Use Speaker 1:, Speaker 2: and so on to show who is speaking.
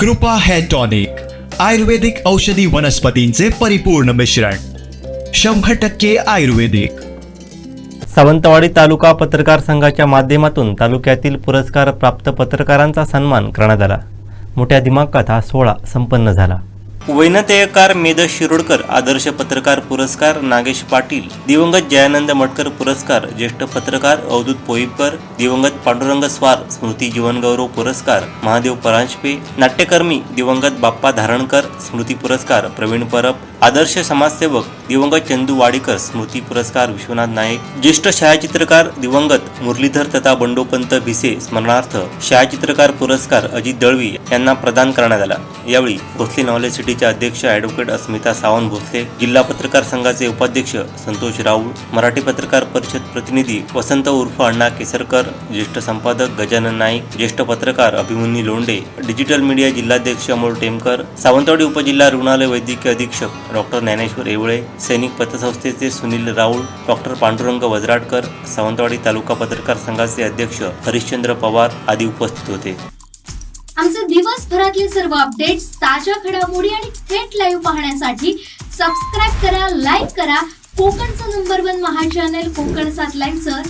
Speaker 1: कृपा hair tonic आयुर्वेदिक औषधी वनस्पतींचे परिपूर्ण मिश्रण शंभर टक्के आयुर्वेदिक.
Speaker 2: सावंतवाडी तालुका पत्रकार संघाच्या माध्यमातून तालुक्यातील पुरस्कार प्राप्त पत्रकारांचा सन्मान करण्यात आला. मोठ्या दिमाकात हा सोहळा संपन्न झाला. वैनतेयकार मेध शिरोडकर आदर्श पत्रकार पुरस्कार नागेश पाटील दिवंगत जयानंद मटकर पुरस्कार ज्येष्ठ पत्रकार अवधूत पोईपकर दिवंगत पांडुरंग स्वार स्मृती जीवनगौरव पुरस्कार महादेव परांजपे नाट्यकर्मी दिवंगत बाप्पा धारणकर स्मृती पुरस्कार प्रवीण परब आदर्श समाजसेवक दिवंगत चंदू वाडीकर स्मृती पुरस्कार विश्वनाथ नाईक ज्येष्ठ छायाचित्रकार दिवंगत मुरलीधर तथा बंडोपंत भिसे स्मरणार्थ छायाचित्रकार पुरस्कार अजित दळवी यांना प्रदान करण्यात आला. यावेळी भोसले नॉलेज सिटीच्या अध्यक्ष ॲडव्होकेट अस्मिता सावंत भोसले जिल्हा पत्रकार संघाचे उपाध्यक्ष संतोष राऊळ मराठी पत्रकार परिषद प्रतिनिधी वसंत उर्फ अण्णा केसरकर ज्येष्ठ संपादक गजानन नाईक ज्येष्ठ पत्रकार अभिमन्यू लोंडे डिजिटल मीडिया जिल्हाध्यक्ष अमोल टेमकर सावंतवाडी उपजिल्हा रुग्णालय वैद्यकीय अधीक्षक डॉक्टर ज्ञानेश्वर येवळे सैनिक पतसंस्थेचे सुनील राऊळ डॉक्टर पांडुरंग वजराडकर सावंतवाडी तालुका पत्रकार संघाचे अध्यक्ष हरिश्चंद्र पवार आदी उपस्थित होते.
Speaker 3: आमचे दिवसभरातले सर्व अपडेट्स ताज्या घडामोडी आणि थेट लाईव्ह पाहण्यासाठी सबस्क्राईब करा लाईक करा. कोकणचं number one Maha channel Konkan सात लाईनचं